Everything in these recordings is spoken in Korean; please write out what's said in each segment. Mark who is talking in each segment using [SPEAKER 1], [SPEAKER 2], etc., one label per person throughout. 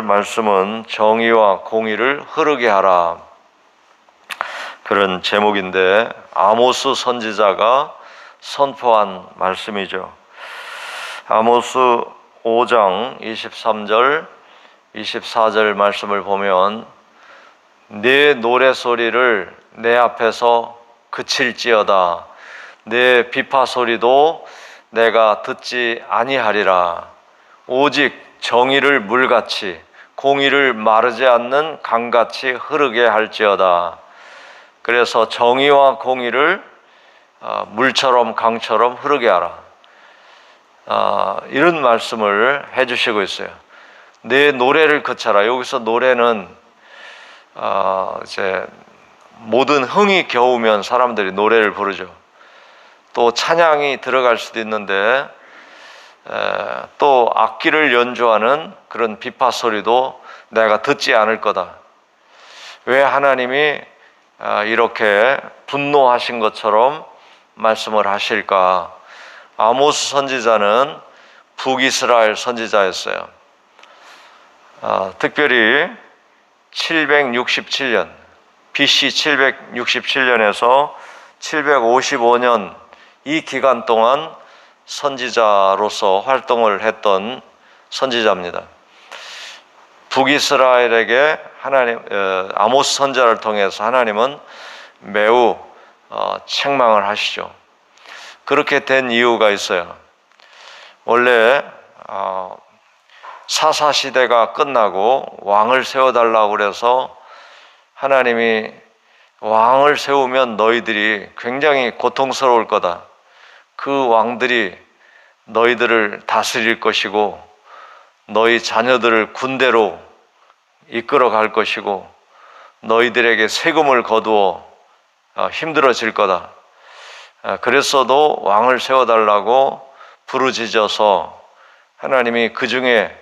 [SPEAKER 1] 할 말씀은 정의와 공의를 흐르게 하라. 그런 제목인데 아모스 선지자가 선포한 말씀이죠. 아모스 5장 23절 24절 말씀을 보면 내 노래 소리를 내 앞에서 그칠지어다 내 비파 소리도 내가 듣지 아니하리라 오직 정의를 물같이 공의를 마르지 않는 강같이 흐르게 할지어다 그래서 정의와 공의를 어, 물처럼 강처럼 흐르게 하라 어, 이런 말씀을 해주시고 있어요. 내 노래를 그쳐라. 여기서 노래는 어, 이제 모든 흥이 겨우면 사람들이 노래를 부르죠. 또 찬양이 들어갈 수도 있는데 에, 또 악기를 연주하는 그런 비파 소리도 내가 듣지 않을 거다. 왜 하나님이 아, 이렇게 분노하신 것처럼 말씀을 하실까? 아모스 선지자는 북이스라엘 선지자였어요. 아, 특별히 767년, BC 767년에서 755년 이 기간 동안 선지자로서 활동을 했던 선지자입니다. 북이스라엘에게 하나님 어, 아모스 선자를 통해서 하나님은 매우 어, 책망을 하시죠. 그렇게 된 이유가 있어요. 원래 어, 사사 시대가 끝나고 왕을 세워달라고 그래서 하나님이 왕을 세우면 너희들이 굉장히 고통스러울 거다. 그 왕들이 너희들을 다스릴 것이고 너희 자녀들을 군대로 이끌어 갈 것이고 너희들에게 세금을 거두어 어, 힘들어질 거다. 어, 그랬어도 왕을 세워달라고 부르짖어서 하나님이 그 중에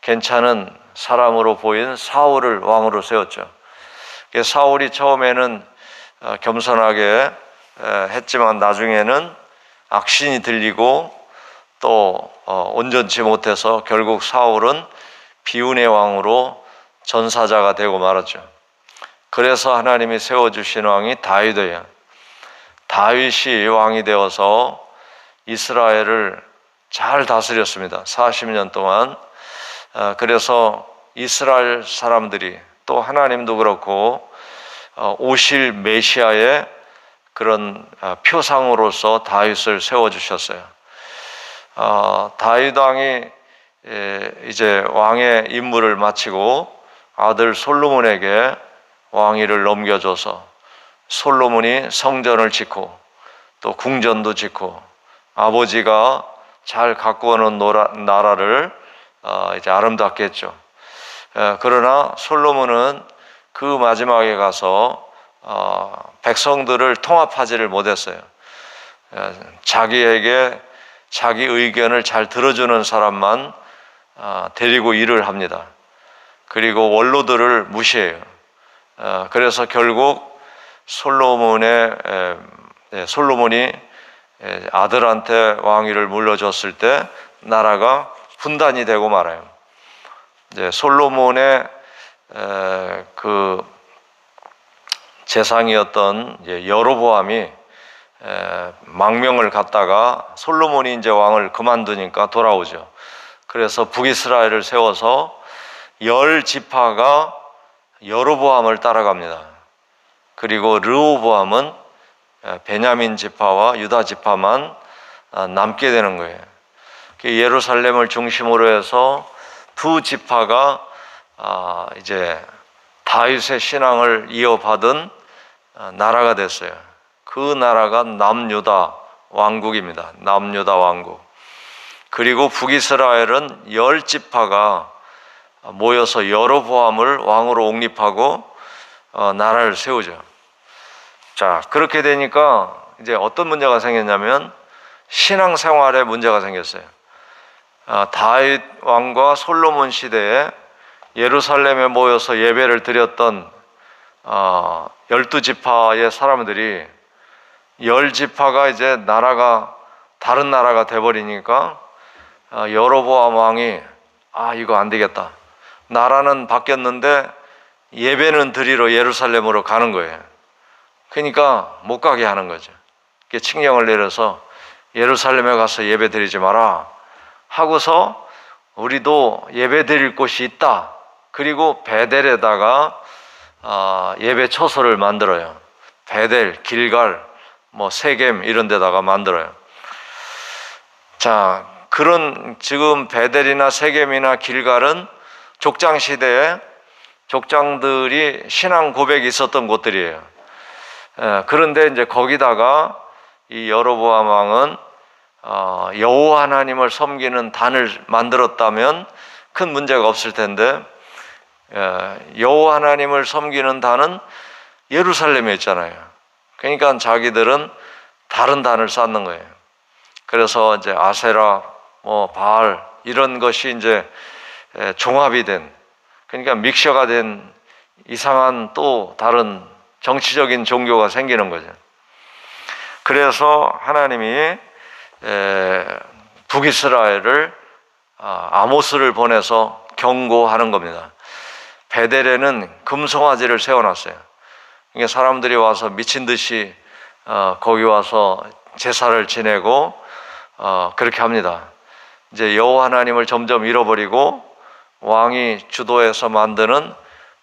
[SPEAKER 1] 괜찮은 사람으로 보인 사울을 왕으로 세웠죠. 사울이 처음에는 어, 겸손하게 했지만 나중에는 악신이 들리고 또 온전치 못해서 결국 사울은 비운의 왕으로 전사자가 되고 말았죠. 그래서 하나님이 세워주신 왕이 다윗이에요. 다윗이 왕이 되어서 이스라엘을 잘 다스렸습니다. 40년 동안. 어, 그래서 이스라엘 사람들이 또 하나님도 그렇고 어, 오실 메시아의 그런 어, 표상으로서 다윗을 세워주셨어요. 다윗 왕이 이제 왕의 임무를 마치고 아들 솔로몬에게 왕위를 넘겨줘서 솔로몬이 성전을 짓고 또 궁전도 짓고 아버지가 잘 가꾸어놓은 나라를 어, 이제 아름답게 했죠. 그러나 솔로몬은 그 마지막에 가서 어, 백성들을 통합하지를 못했어요. 자기에게 자기 의견을 잘 들어주는 사람만 어, 데리고 일을 합니다. 그리고 원로들을 무시해요. 어, 그래서 결국 솔로몬의 솔로몬이 아들한테 왕위를 물려줬을 때 나라가 분단이 되고 말아요. 이제 솔로몬의 그 재상이었던 여로보암이 망명을 갖다가 솔로몬이 이제 왕을 그만두니까 돌아오죠. 그래서 북이스라엘을 세워서 열 지파가 여로보암을 따라갑니다. 그리고 르호보암은 베냐민 지파와 유다 지파만 아, 남게 되는 거예요. 예루살렘을 중심으로 해서 두 지파가 아, 이제 다윗의 신앙을 이어받은 아, 나라가 됐어요. 그 나라가 남유다 왕국입니다. 남유다 왕국. 그리고 북이스라엘은 열 지파가 모여서 여로보암을 왕으로 옹립하고 어, 나라를 세우죠. 자 그렇게 되니까 이제 어떤 문제가 생겼냐면 신앙 생활에 문제가 생겼어요. 아, 다윗 왕과 솔로몬 시대에 예루살렘에 모여서 예배를 드렸던 어, 열두 지파의 사람들이 열 지파가 이제 나라가 다른 나라가 돼버리니까 어, 여로보암 왕이 아 이거 안 되겠다. 나라는 바뀌었는데 예배는 드리러 예루살렘으로 가는 거예요. 그러니까 못 가게 하는 거죠. 이렇게 칙령을 내려서 예루살렘에 가서 예배 드리지 마라 하고서 우리도 예배 드릴 곳이 있다. 그리고 베델에다가 아, 예배 처소를 만들어요. 베델, 길갈, 뭐 세겜 이런 데다가 만들어요. 자, 그런 지금 베델이나 세겜이나 길갈은 족장 시대에 족장들이 신앙 고백이 있었던 곳들이에요. 에, 그런데 이제 거기다가 이 여로보암 왕은 어, 여호와 하나님을 섬기는 단을 만들었다면 큰 문제가 없을 텐데 에, 여호와 하나님을 섬기는 단은 예루살렘에 있잖아요. 그러니까 자기들은 다른 단을 쌓는 거예요. 그래서 이제 아세라, 뭐 바알 이런 것이 이제 에, 종합이 된 그러니까 믹셔가 된 이상한 또 다른 정치적인 종교가 생기는 거죠. 그래서 하나님이 에, 북이스라엘을 아, 아모스를 보내서 경고하는 겁니다. 베델에는 금송아지를 세워놨어요. 그러니까 사람들이 와서 미친 듯이 어, 거기 와서 제사를 지내고 어, 그렇게 합니다. 이제 여호와 하나님을 점점 잃어버리고 왕이 주도해서 만드는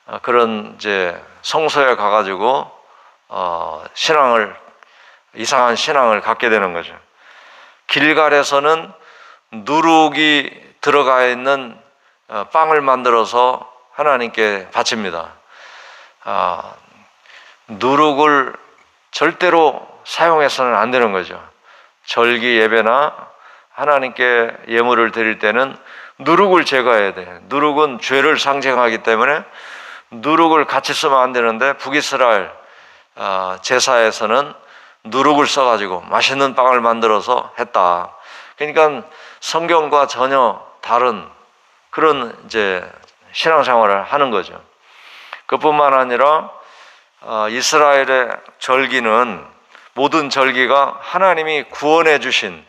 [SPEAKER 1] 어, 그런 이제 성소에 가가지고 어, 신앙을 이상한 신앙을 갖게 되는 거죠. 길갈에서는 누룩이 들어가 있는 어, 빵을 만들어서 하나님께 바칩니다. 아, 누룩을 절대로 사용해서는 안 되는 거죠. 절기 예배나 하나님께 예물을 드릴 때는 누룩을 제거해야 돼. 누룩은 죄를 상징하기 때문에 누룩을 같이 쓰면 안 되는데 북이스라엘 아, 제사에서는 누룩을 써가지고 맛있는 빵을 만들어서 했다. 그러니까 성경과 전혀 다른 그런 이제 신앙생활을 하는 거죠. 그뿐만 아니라 어, 이스라엘의 절기는 모든 절기가 하나님이 구원해 주신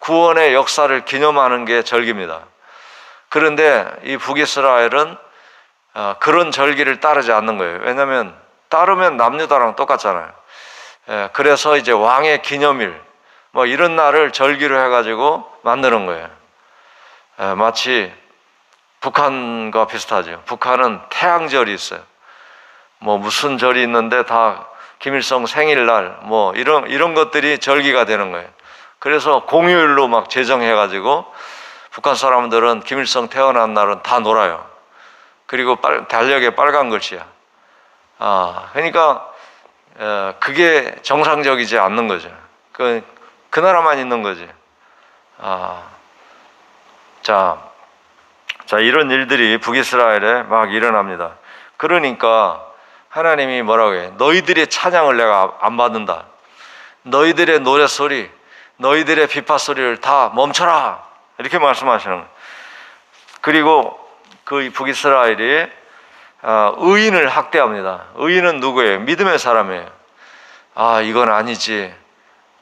[SPEAKER 1] 구원의 역사를 기념하는 게 절기입니다. 그런데 이 북이스라엘은 어, 그런 절기를 따르지 않는 거예요. 왜냐하면 따르면 남유다랑 똑같잖아요. 예, 그래서 이제 왕의 기념일 뭐 이런 날을 절기로 해가지고 만드는 거예요. 예, 마치 북한과 비슷하죠. 북한은 태양절이 있어요. 뭐 무슨 절이 있는데 다 김일성 생일날 뭐 이런 이런 것들이 절기가 되는 거예요. 그래서 공휴일로 막 제정해 가지고 북한 사람들은 김일성 태어난 날은 다 놀아요. 그리고 빨, 달력에 빨간 글씨야. 아, 그러니까 어, 그게 정상적이지 않는 거죠. 그, 그 나라만 있는 거지. 아, 자, 자, 이런 일들이 북이스라엘에 막 일어납니다. 그러니까 하나님이 뭐라고 해? 너희들의 찬양을 내가 안 받는다. 너희들의 노래 소리, 너희들의 비파 소리를 다 멈춰라. 이렇게 말씀하시는 거예요. 그리고 그 북이스라엘이 아, 의인을 학대합니다. 의인은 누구예요? 믿음의 사람이에요. 아, 이건 아니지.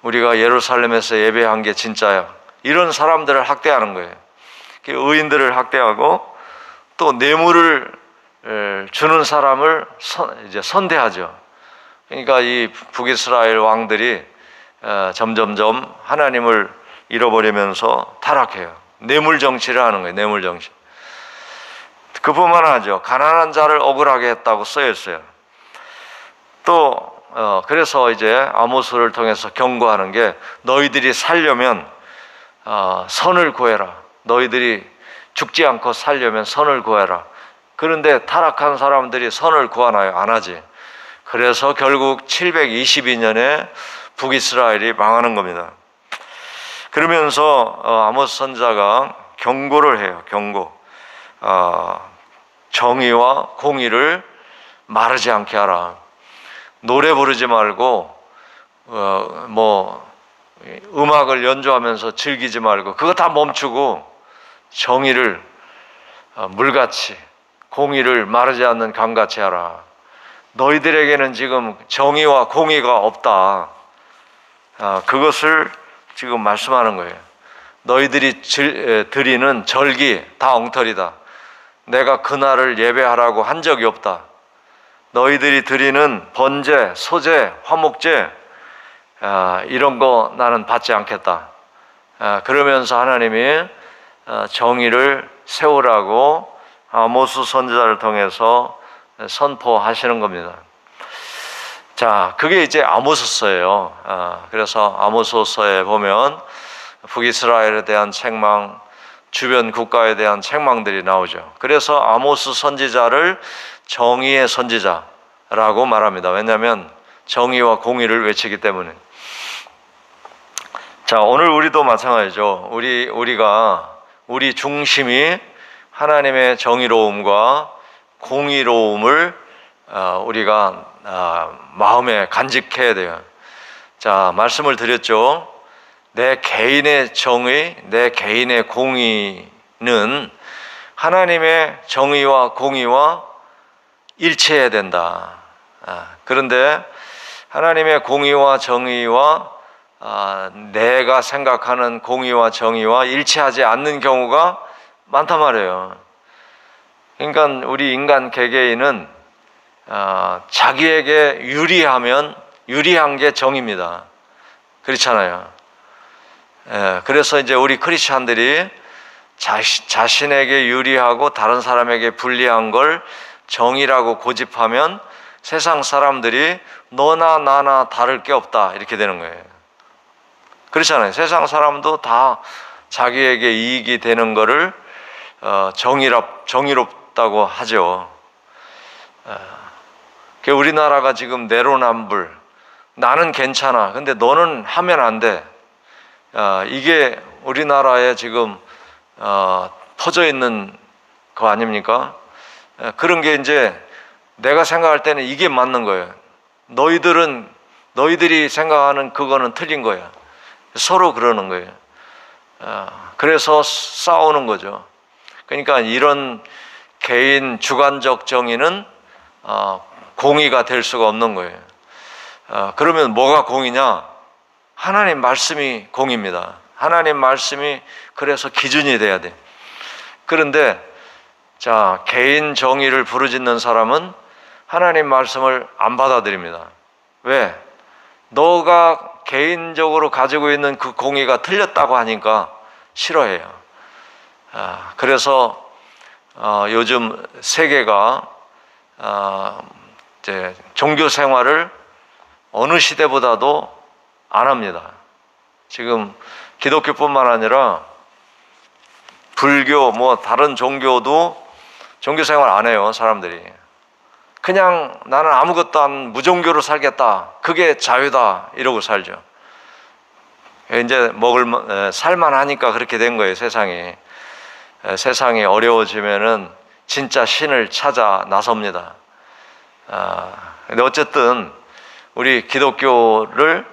[SPEAKER 1] 우리가 예루살렘에서 예배한 게 진짜야. 이런 사람들을 학대하는 거예요. 그 의인들을 학대하고 또 뇌물을 주는 사람을 선, 이제 선대하죠. 그러니까 이 북이스라엘 왕들이 어, 점점점 하나님을 잃어버리면서 타락해요. 뇌물 정치를 하는 거예요. 뇌물 정치. 그뿐만 아니죠. 가난한 자를 억울하게 했다고 쓰여 있어요. 또 어, 그래서 이제 아모스를 통해서 경고하는 게 너희들이 살려면 어, 선을 구해라. 너희들이 죽지 않고 살려면 선을 구해라. 그런데 타락한 사람들이 선을 구하나요? 안 하지. 그래서 결국 722년에 북이스라엘이 망하는 겁니다. 그러면서 어, 아모스 선자가 경고를 해요. 경고. 어, 정의와 공의를 마르지 않게 하라. 노래 부르지 말고 어, 뭐 음악을 연주하면서 즐기지 말고 그거 다 멈추고 정의를 어, 물같이 공의를 마르지 않는 강같이 하라. 너희들에게는 지금 정의와 공의가 없다. 아, 그것을 지금 말씀하는 거예요. 너희들이 드리는 절기 다 엉터리다. 내가 그날을 예배하라고 한 적이 없다. 너희들이 드리는 번제, 소제, 화목제 아, 이런 거 나는 받지 않겠다. 아, 그러면서 하나님이 어, 정의를 세우라고 아모스 선지자를 통해서 선포하시는 겁니다. 자, 그게 이제 아모스서예요. 아, 그래서 아모스서에 보면 북이스라엘에 대한 책망, 주변 국가에 대한 책망들이 나오죠. 그래서 아모스 선지자를 정의의 선지자라고 말합니다. 왜냐하면 정의와 공의를 외치기 때문에. 자, 오늘 우리도 마찬가지죠. 우리 우리가 우리 중심이 하나님의 정의로움과 공의로움을 어, 우리가 어, 마음에 간직해야 돼요. 자, 말씀을 드렸죠. 내 개인의 정의, 내 개인의 공의는 하나님의 정의와 공의와 일치해야 된다. 아, 그런데 하나님의 공의와 정의와 아, 내가 생각하는 공의와 정의와 일치하지 않는 경우가 많단 말이에요. 그러니까 우리 인간 개개인은 아, 자기에게 유리하면 유리한 게 정입니다. 그렇잖아요. 예, 그래서 이제 우리 크리스천들이 자신, 자신에게 유리하고 다른 사람에게 불리한 걸 정의라고 고집하면 세상 사람들이 너나 나나 다를 게 없다 이렇게 되는 거예요. 그렇잖아요. 세상 사람도 다 자기에게 이익이 되는 거를 어, 정의롭, 정의롭다고 하죠. 어, 그 우리나라가 지금 내로남불, 나는 괜찮아. 근데 너는 하면 안 돼. 어, 이게 우리나라에 지금 어, 퍼져 있는 거 아닙니까? 어, 그런 게 이제 내가 생각할 때는 이게 맞는 거예요. 너희들은 너희들이 생각하는 그거는 틀린 거야. 서로 그러는 거예요. 어, 그래서 싸우는 거죠. 그러니까 이런 개인 주관적 정의는 어, 공의가 될 수가 없는 거예요. 어, 그러면 뭐가 공이냐? 하나님 말씀이 공입니다. 하나님 말씀이 그래서 기준이 돼야 돼. 그런데 자, 개인 정의를 부르짖는 사람은 하나님 말씀을 안 받아들입니다. 왜? 너가 개인적으로 가지고 있는 그 공의가 틀렸다고 하니까 싫어해요. 아, 그래서 어, 요즘 세계가 어, 이제 종교 생활을 어느 시대보다도 안 합니다. 지금 기독교뿐만 아니라 불교 뭐 다른 종교도 종교 생활 안 해요 사람들이. 그냥 나는 아무것도 안 무종교로 살겠다. 그게 자유다 이러고 살죠. 이제 먹을 살만하니까 그렇게 된 거예요 세상이. 세상이 어려워지면은 진짜 신을 찾아 나섭니다. 아, 근데 어쨌든 우리 기독교를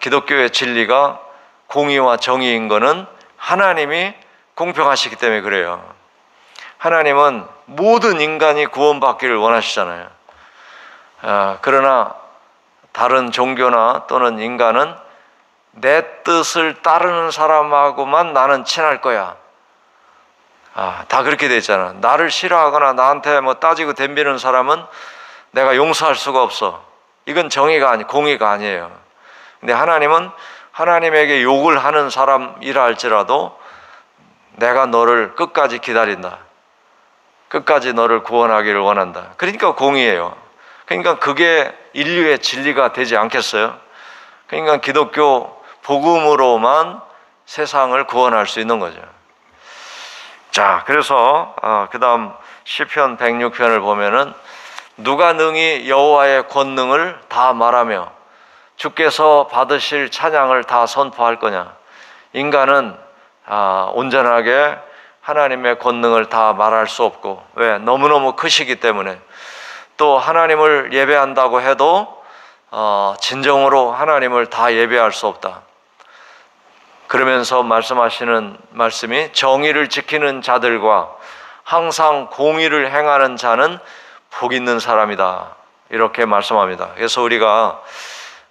[SPEAKER 1] 기독교의 진리가 공의와 정의인 것은 하나님이 공평하시기 때문에 그래요. 하나님은 모든 인간이 구원받기를 원하시잖아요. 아, 그러나 다른 종교나 또는 인간은 내 뜻을 따르는 사람하고만 나는 친할 거야. 아, 다 그렇게 돼 있잖아. 나를 싫어하거나 나한테 뭐 따지고 덤비는 사람은 내가 용서할 수가 없어. 이건 정의가 아니, 공의가 아니에요. 근데 하나님은 하나님에게 욕을 하는 사람이라 할지라도 내가 너를 끝까지 기다린다. 끝까지 너를 구원하기를 원한다. 그러니까 공의예요. 그러니까 그게 인류의 진리가 되지 않겠어요? 그러니까 기독교 복음으로만 세상을 구원할 수 있는 거죠. 자, 그래서 어, 그다음 시편 106편을 보면은 누가 능히 여호와의 권능을 다 말하며 주께서 받으실 찬양을 다 선포할 거냐? 인간은 아, 온전하게 하나님의 권능을 다 말할 수 없고 왜 너무너무 크시기 때문에 또 하나님을 예배한다고 해도 어, 진정으로 하나님을 다 예배할 수 없다. 그러면서 말씀하시는 말씀이 정의를 지키는 자들과 항상 공의를 행하는 자는 복 있는 사람이다. 이렇게 말씀합니다. 그래서 우리가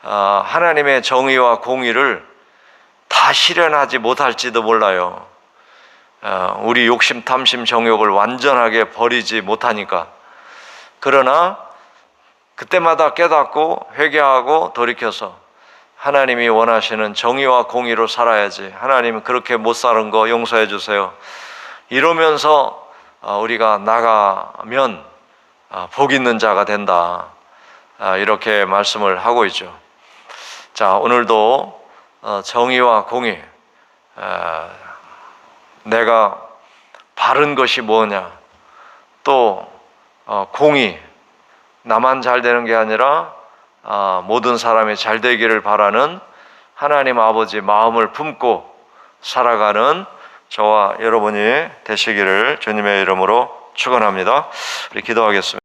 [SPEAKER 1] 어, 하나님의 정의와 공의를 다 실현하지 못할지도 몰라요. 어, 우리 욕심, 탐심, 정욕을 완전하게 버리지 못하니까. 그러나 그때마다 깨닫고 회개하고 돌이켜서 하나님이 원하시는 정의와 공의로 살아야지. 하나님 그렇게 못 사는 거 용서해 주세요. 이러면서 어, 우리가 나가면 어, 복 있는 자가 된다. 아, 이렇게 말씀을 하고 있죠. 자, 오늘도 어, 정의와 공의, 아, 내가 바른 것이 뭐냐, 또 어, 공의, 나만 잘 되는 게 아니라 아, 모든 사람이 잘 되기를 바라는 하나님 아버지 마음을 품고 살아가는 저와 여러분이 되시기를 주님의 이름으로 축원합니다. 우리 기도하겠습니다.